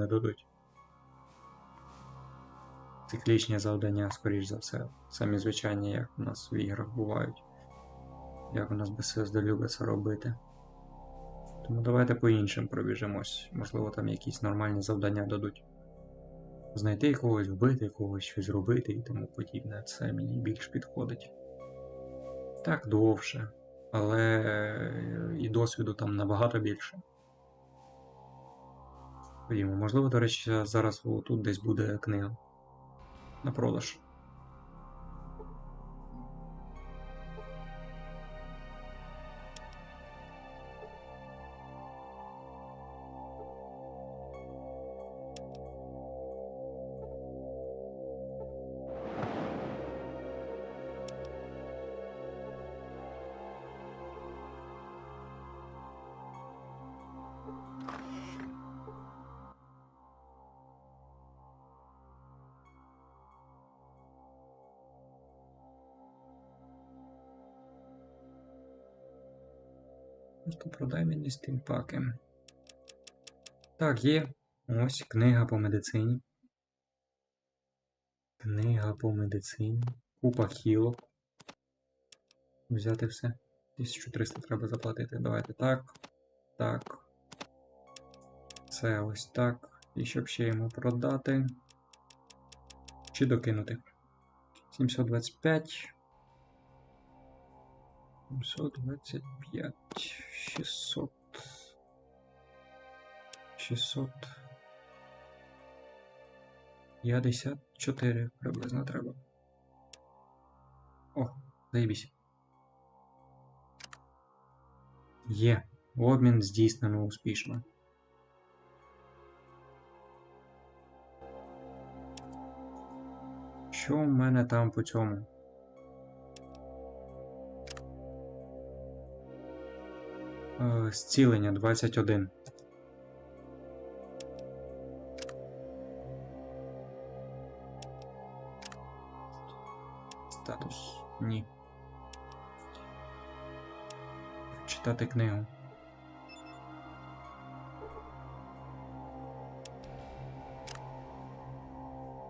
не дадуть. Циклічні завдання, скоріш за все. Самі звичайні, як у нас в іграх бувають. Як у нас Bethesda любить це робити. Тому давайте по іншим пробіжимось. Можливо, там якісь нормальні завдання дадуть. Знайти когось, вбити когось, щось зробити і тому подібне. Це мені більш підходить. Так, довше. Але е, і досвіду там набагато більше. Ходімо, можливо, до речі, зараз тут десь буде книга на продаж. Просто продай мені стімпаки. Так, є. Ось книга по медицині. Книга по медицині. Купа хілок. Взяти все. 1300 треба заплатити. Давайте так. Так. Це ось так. І щоб ще йому продати. Чи докинути. 725. 725. 600. 600. 54 приблизно треба. О, заєбісь. Є. Обмін здійснено успішно. Що в мене там по цьому? Зцілення 21. Статус. Ні. Читати книгу.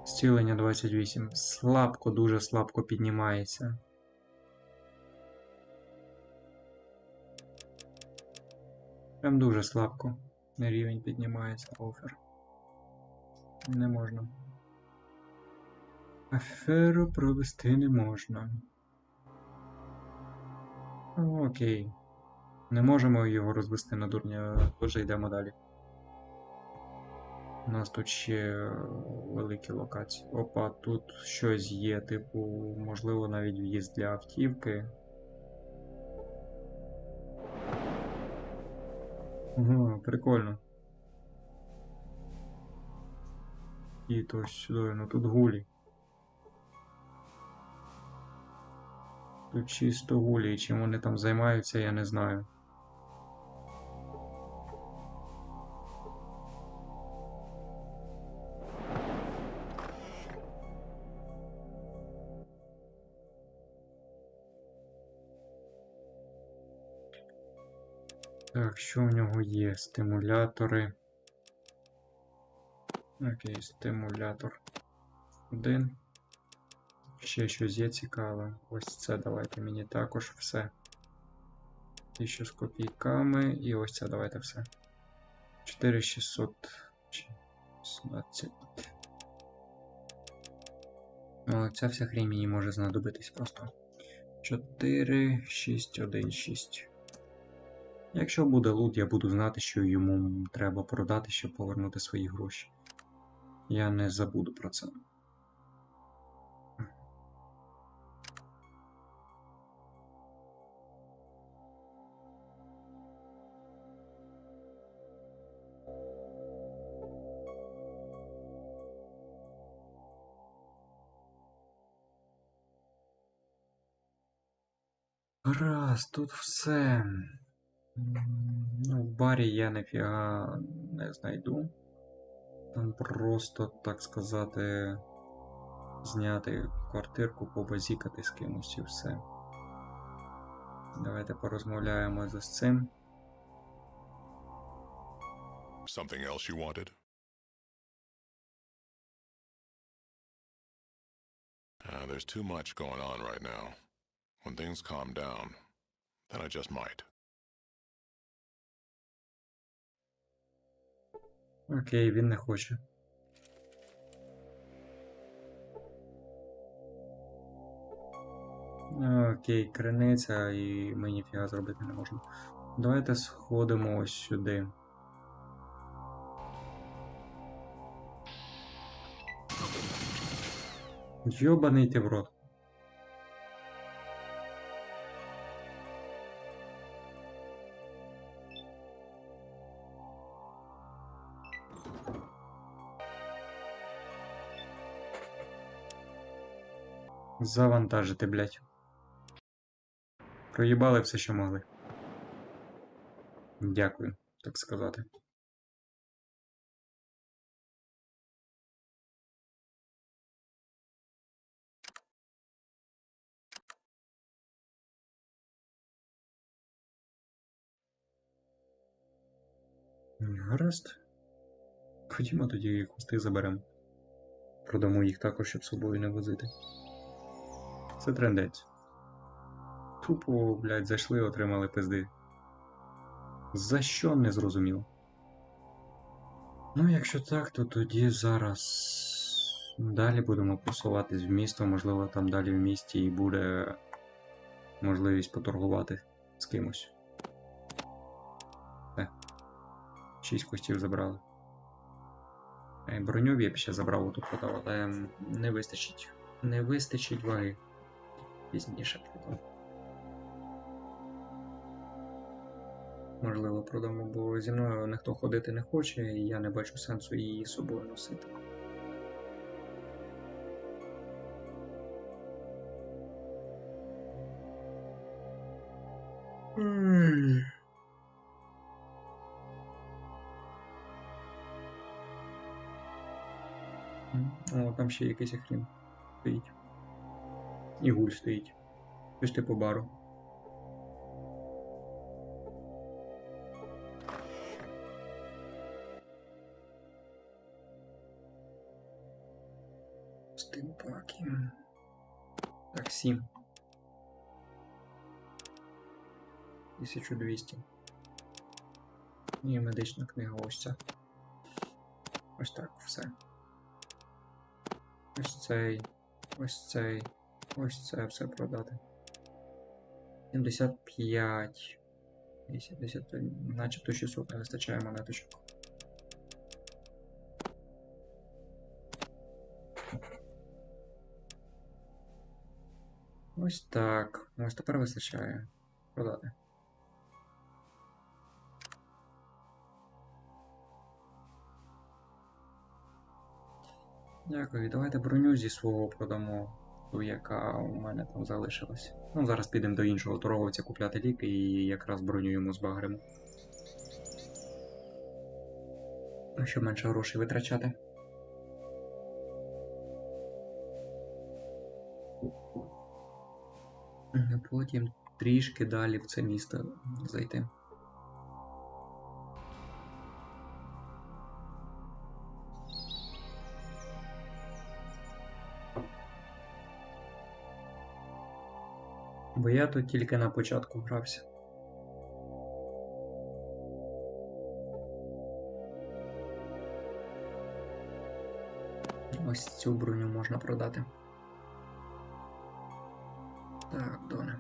Зцілення 28. Слабко, дуже слабко піднімається. Прям дуже слабко. Рівень піднімається офер. Не можна. Аферу провести не можна. Окей. Не можемо його розвести на дурня, отже йдемо далі. У нас тут ще великі локації. Опа, тут щось є, типу, можливо, навіть в'їзд для автівки. Ага, прикольно. І то сюди, ну тут гулі. Тут чисто гулі, і чим вони там займаються, я не знаю. Так, що в нього є? Стимулятори. Окей, стимулятор. Один. Ще щось є цікаве. Ось це давайте мені також все. 1000 з копійками. І ось це давайте все. 4616. О, ця вся хрень мені може знадобитись просто. 4, 6, 1, 6. Якщо буде лут, я буду знати, що йому треба продати, щоб повернути свої гроші. Я не забуду про це. Раз, тут все. Ну, в барі я ніфіга не знайду. Там просто, так сказати, зняти квартирку, побазікати з кимось і все. Давайте порозмовляємо з цим. Something else you wanted? Uh, there's too much going on right now. When things calm down, then I just might. Окей, він не хоче. Окей, криниця, і ми ніфіга зробити не можемо. Давайте сходимо ось сюди. Йобаний ти в рот. Завантажити, блядь. Проїбали все, що могли. Дякую, так сказати. Гаразд. Ходімо тоді хвости заберемо. Продамо їх також, щоб собою не возити. Це трендець. Тупо, блядь, зайшли, отримали пизди. За що не зрозуміло. Ну, якщо так, то тоді зараз далі будемо просуватись в місто. Можливо, там далі в місті і буде можливість поторгувати з кимось. Все. Шість костів забрали. Е, Броню я б ще забрав тут продав, але не вистачить. Не вистачить ваги. Пізніше продам. Можливо, продамо, бо зі мною ніхто ходити не хоче, і я не бачу сенсу її з собою носити. О, там ще якийсь хрін стоїть. І гуль стоїть. Щось типу бару. Стимпаки. Так, 7. 1200. І медична книга ось ця. Ось так, все. Ось цей, ось цей, ось це все продати. 75. 80, начебто 600 не вистачає монеточок. Ось так. Ось тепер вистачає продати. Дякую. Давайте броню зі свого продамо, ту, яка у мене там залишилась. Ну, зараз підемо до іншого торговця купляти ліки і якраз броню йому збагримо. Ну, Щоб менше грошей витрачати. Потім трішки далі в це місто зайти. Бо я тут тільки на початку грався. Ось цю броню можна продати. Так, Доне.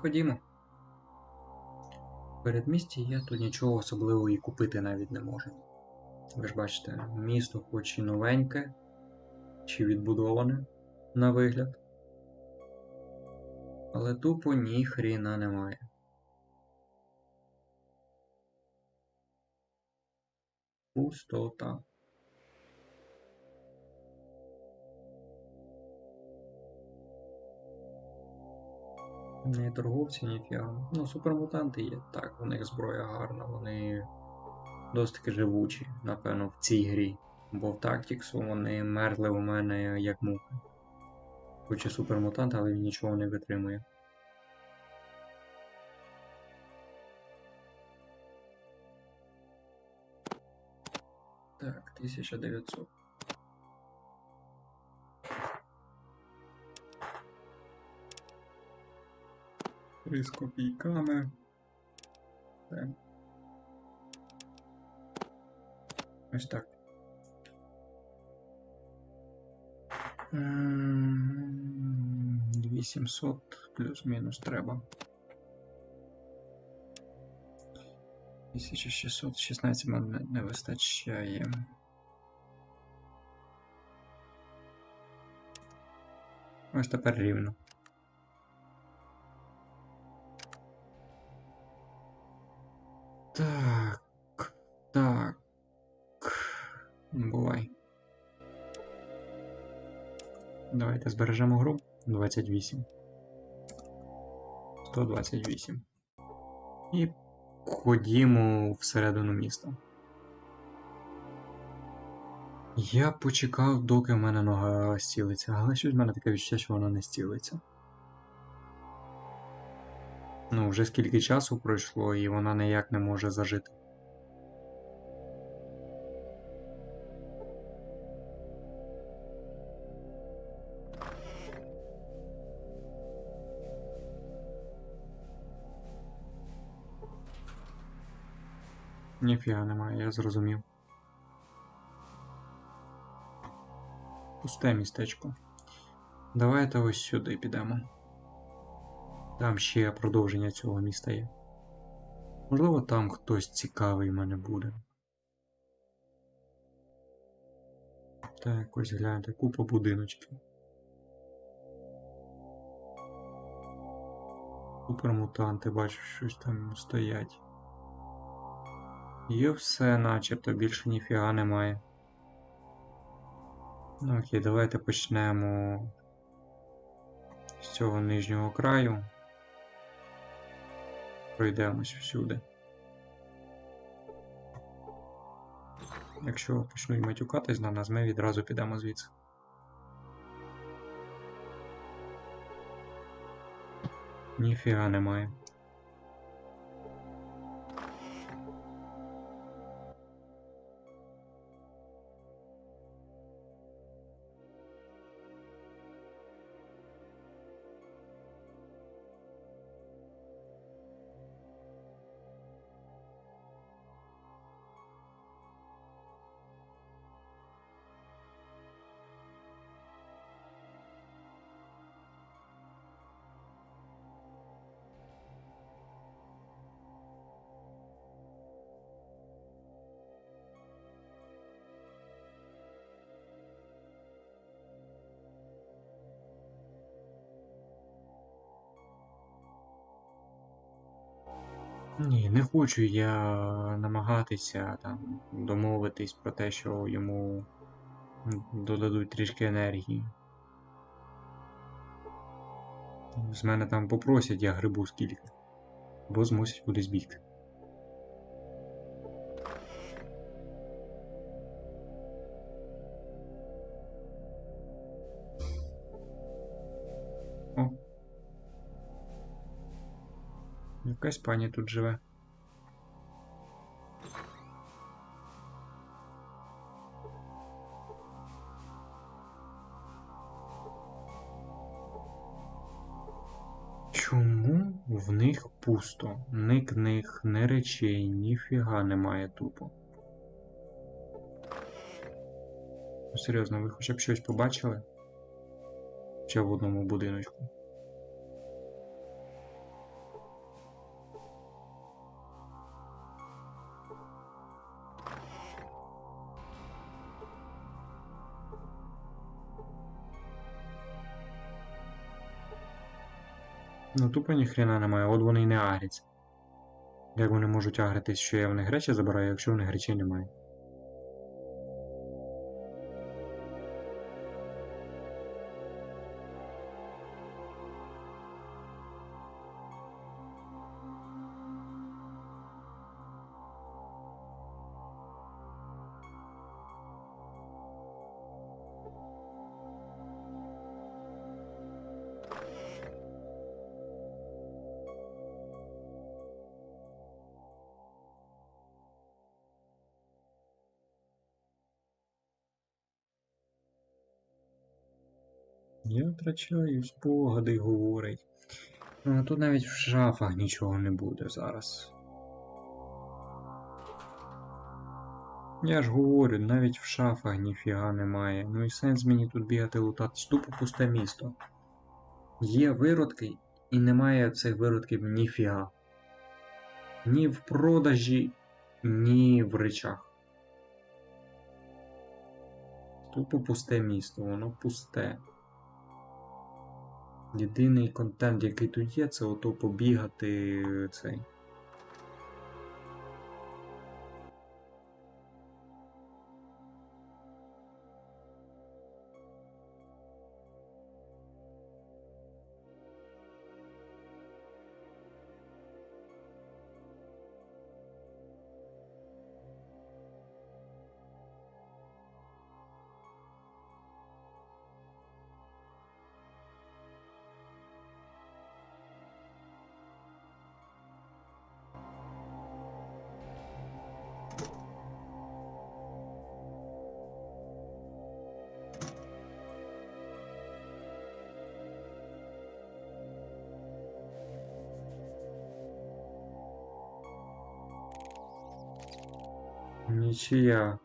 Ходімо. В передмісті я тут нічого особливого і купити навіть не можу. Ви ж бачите, місто хоч і новеньке, чи відбудоване на вигляд. Але тупо ні хріна немає. Пустота. Ні торговці, ні фіга. Ну, супермутанти є. Так, у них зброя гарна, вони досить живучі, напевно, в цій грі. Бо в Тактіксу вони мерли у мене як мухи хоч і супермутант, але він нічого не витримує. Так, 1900. Три з копійками. Ось так. Е, М, 2700 плюс-мінус треба. 1616 мене не вистачає. Ось тепер рівно. Так, так. Бувай. Давайте збережемо гру. 28. 128. І ходімо всередину міста. Я почекав, доки в мене нога зцілиться, але щось в мене таке відчуття, що вона не зцілиться. Ну, вже скільки часу пройшло, і вона ніяк не може зажити. Ніфіга немає, я зрозумів. Пусте містечко. Давайте ось сюди підемо. Там ще продовження цього міста є. Можливо, там хтось цікавий мене буде. Так, ось гляньте, купа будиночків. Супермутанти, бачу, щось там стоять. Є все начебто, більше ніфіга немає. Ну окей, давайте почнемо з цього нижнього краю. Пройдемось всюди. Якщо почнуть матюкатись на нас, ми відразу підемо звідси. Ніфіга немає. Ні, не хочу я намагатися там домовитись про те, що йому додадуть трішки енергії. З мене там попросять, я грибу скільки. Бо змусять кудись бігти. О. Якась пані тут живе. Чому в них пусто? Ні книг, ні речей, ніфіга немає тупо. Серйозно, ви хоча б щось побачили? Ще в одному будиночку. Ну тупо ніхрена немає, от вони й не агряться. Як вони можуть агритись, що я в них речі забираю, якщо в них речей немає? Я втрачаю спогади, говорить. Тут навіть в шафах нічого не буде зараз. Я ж говорю, навіть в шафах ніфіга немає. Ну і сенс мені тут бігати лутати. Тупо пусте місто. Є виродки, і немає цих виродків ніфіга. Ні в продажі, ні в речах. Тупо пусте місто, воно пусте. Єдиний контент, який тут є, це ото побігати е, цей. Нічия.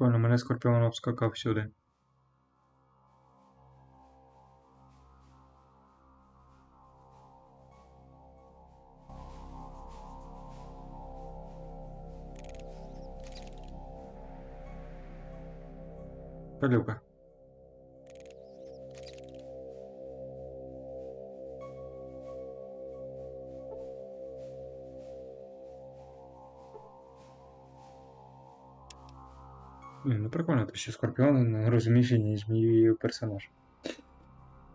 Прикольно, мене скорпіон обскакав сюди. Пилюка. Ні, ну прикольно, то що Скорпіон розумніший, ніж мій персонаж.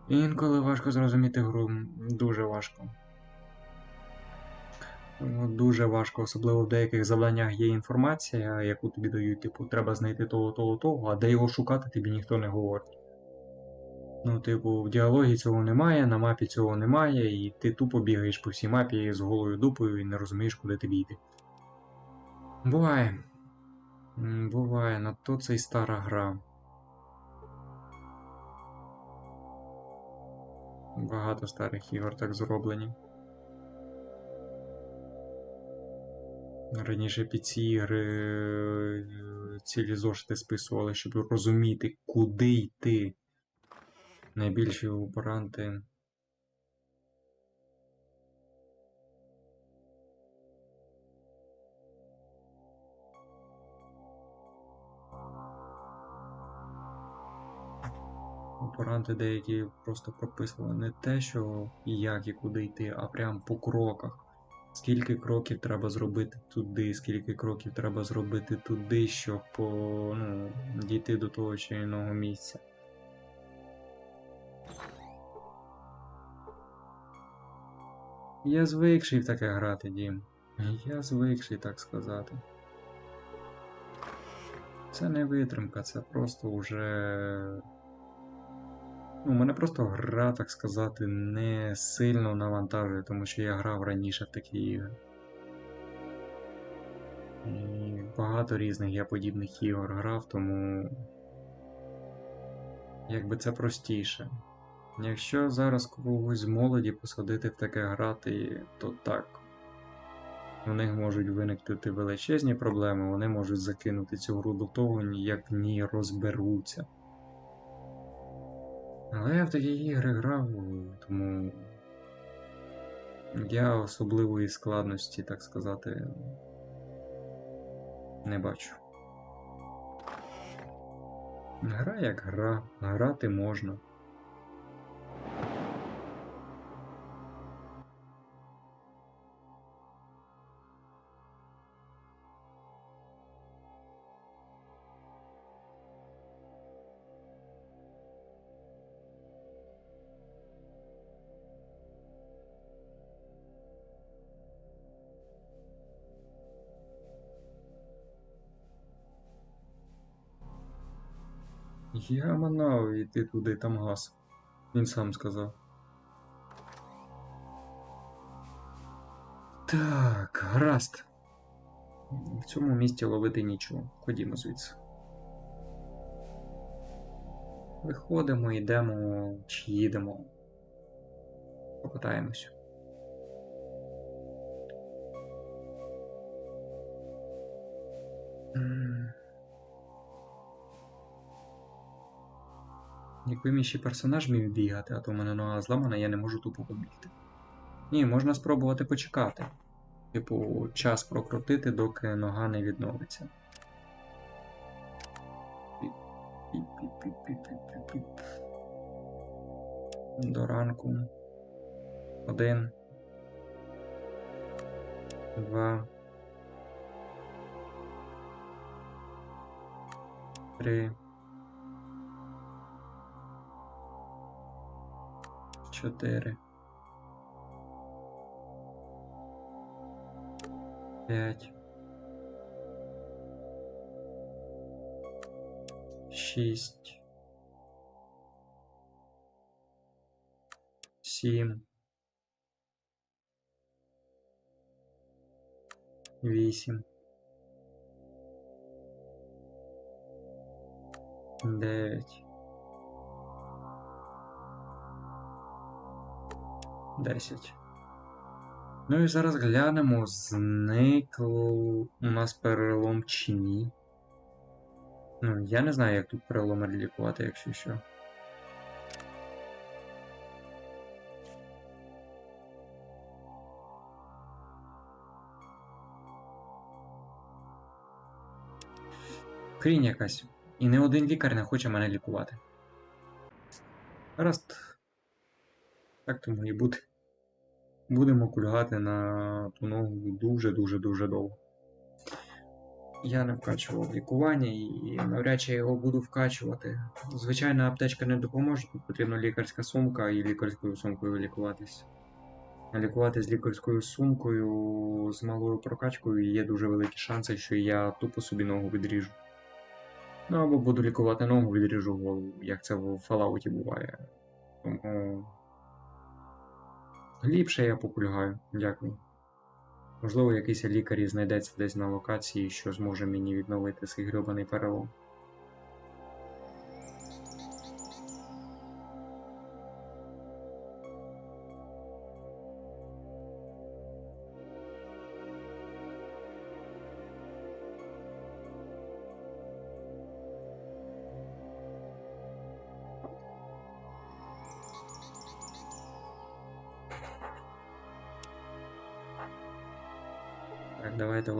Інколи важко зрозуміти гру, дуже важко. Ну, Дуже важко, особливо в деяких завданнях є інформація, яку тобі дають, типу, треба знайти того, того, того, а де його шукати, тобі ніхто не говорить. Ну, типу, в діалогі цього немає, на мапі цього немає, і ти тупо бігаєш по всій мапі з голою дупою і не розумієш, куди тобі йти. Буває. Буває, на то це й стара гра. Багато старих ігор так зроблені. Раніше під ці ігри е, цілі зошити списували, щоб розуміти, куди йти. Найбільші операнти. Операнти деякі просто прописували не те, що і як і куди йти, а прям по кроках. Скільки кроків треба зробити туди, скільки кроків треба зробити туди, щоб ну, дійти до того чи іного місця. Я звикший в таке грати, Дім. Я звикший, так сказати. Це не витримка, це просто уже. Ну, мене просто гра, так сказати, не сильно навантажує, тому що я грав раніше в такі ігри. І багато різних я подібних ігор грав, тому якби це простіше. Якщо зараз когось з молоді посадити в таке грати, то так. У них можуть виникнути величезні проблеми, вони можуть закинути цю гру до того, як в ній розберуться. Але я в такі ігри грав, тому я особливої складності, так сказати, не бачу. Гра як гра, грати можна. Я манав іти туди, там газ. Він сам сказав. Так, гаразд. В цьому місті ловити нічого. Ходімо звідси. Виходимо, йдемо чи їдемо. Покатаємось. М. Якби мій ще персонаж міг бігати, а то в мене нога зламана, я не можу тупо побігти. Ні, можна спробувати почекати. Типу, час прокрутити, доки нога не відновиться. До ранку. Один. Два. Три. 4 5 6 7 8 9 Десять. Ну і зараз глянемо, зникл у нас перелом чи ні. Ну, я не знаю, як тут переломи лікувати, якщо що. Хрінь якась. І не один лікар не хоче мене лікувати. Гаразд. Так тому і буде. Будемо кульгати на ту ногу дуже-дуже-дуже довго. Я не вкачував лікування і навряд чи я його буду вкачувати. Звичайна аптечка не допоможе, тут потрібна лікарська сумка і лікарською сумкою лікуватись. Лікувати з лікарською сумкою з малою прокачкою є дуже великі шанси, що я тупо собі ногу відріжу. Ну або буду лікувати ногу, відріжу голову, як це в Fallout буває. Тому Ліпше я покульгаю, дякую. Можливо, якийсь лікар знайдеться десь на локації, що зможе мені відновити цей грьобаний перелом.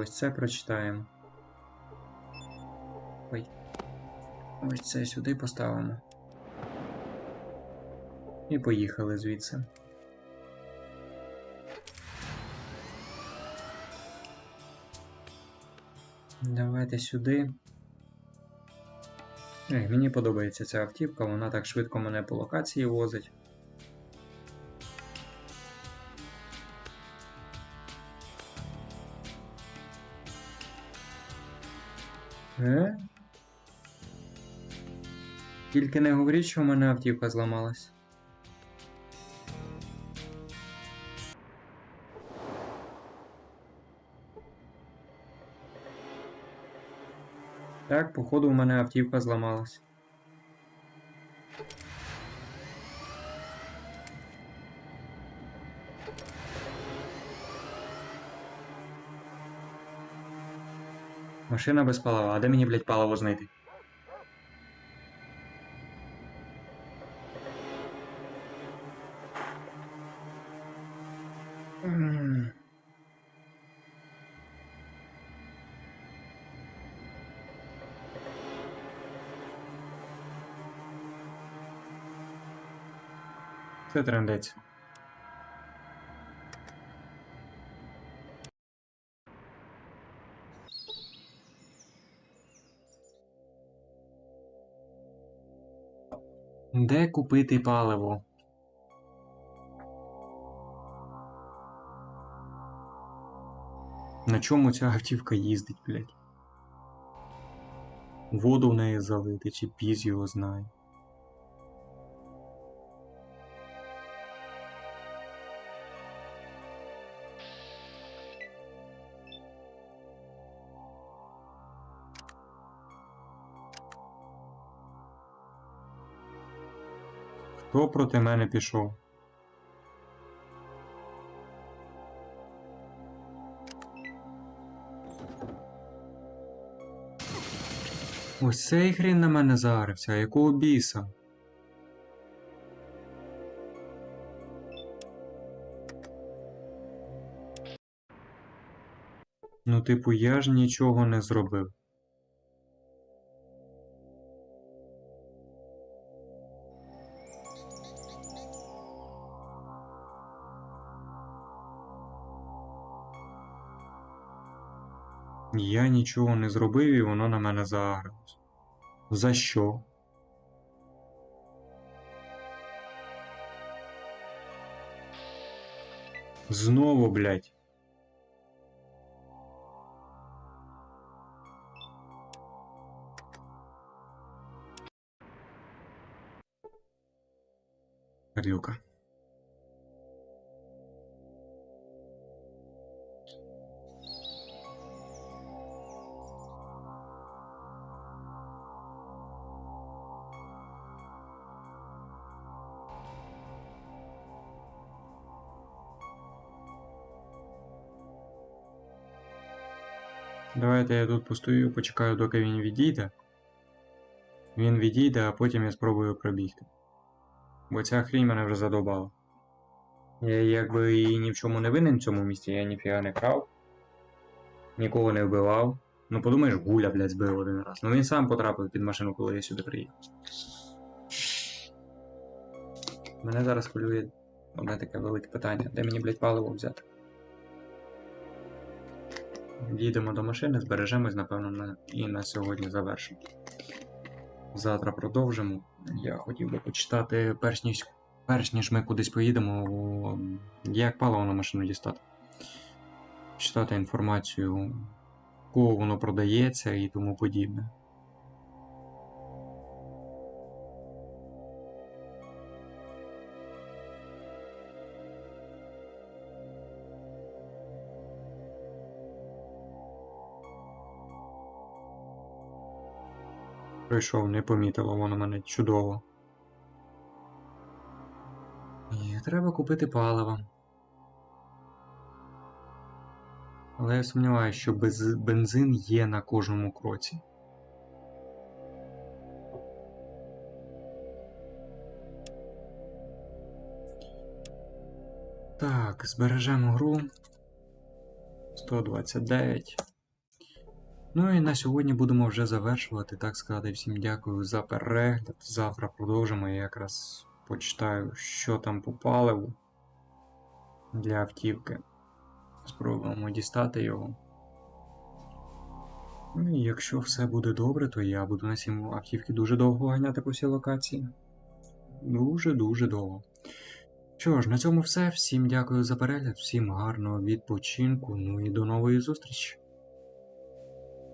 Ось це прочитаємо. Ой. Ось це сюди поставимо. І поїхали звідси. Давайте сюди. Ех, мені подобається ця автівка, вона так швидко мене по локації возить. Е? Тільки не говоріть, що в мене автівка зламалась. Так, походу, у мене автівка зламалась. Машина без палива. А де мені, блядь, паливо знайти? Це трендець. Де купити паливо? На чому ця автівка їздить, блядь? воду в неї залити, чи піз його знає. Хто проти мене пішов? Ось цей хрін на мене зарився, а якого біса? Ну, типу, я ж нічого не зробив. Нічого не зробив і воно на мене заагрилось. За що? Знову, блядь. Люка. Давайте я тут постою, почекаю, доки він відійде. Він відійде, а потім я спробую пробігти. Бо ця хрінь мене вже задовбала. Я якби і ні в чому не винен в цьому місці, я ніфіга не крав. Нікого не вбивав. Ну подумаєш, гуля, блядь, збив один раз. Ну він сам потрапив під машину, коли я сюди приїхав. Мене зараз хвилює одне таке велике питання. Де мені, блядь, паливо взяти? Їдемо до машини, збережемось, напевно, на... і на сьогодні завершимо. Завтра продовжимо. Я хотів би почитати, перш ніж, перш ніж ми кудись поїдемо, як паливо на машину дістати. Читати інформацію, кого воно продається і тому подібне. Прийшов, не помітило воно мене чудово. І треба купити паливо. Але я сумніваюся, що без... бензин є на кожному кроці. Так, збережемо гру. 129. Ну і на сьогодні будемо вже завершувати. Так сказати, всім дякую за перегляд. Завтра продовжимо. Я якраз почитаю, що там по паливу для автівки. Спробуємо дістати його. Ну і якщо все буде добре, то я буду на цій автівки дуже довго ганяти по всій локації. Дуже-дуже довго. Що ж, на цьому все. Всім дякую за перегляд, всім гарного відпочинку. Ну і до нової зустрічі!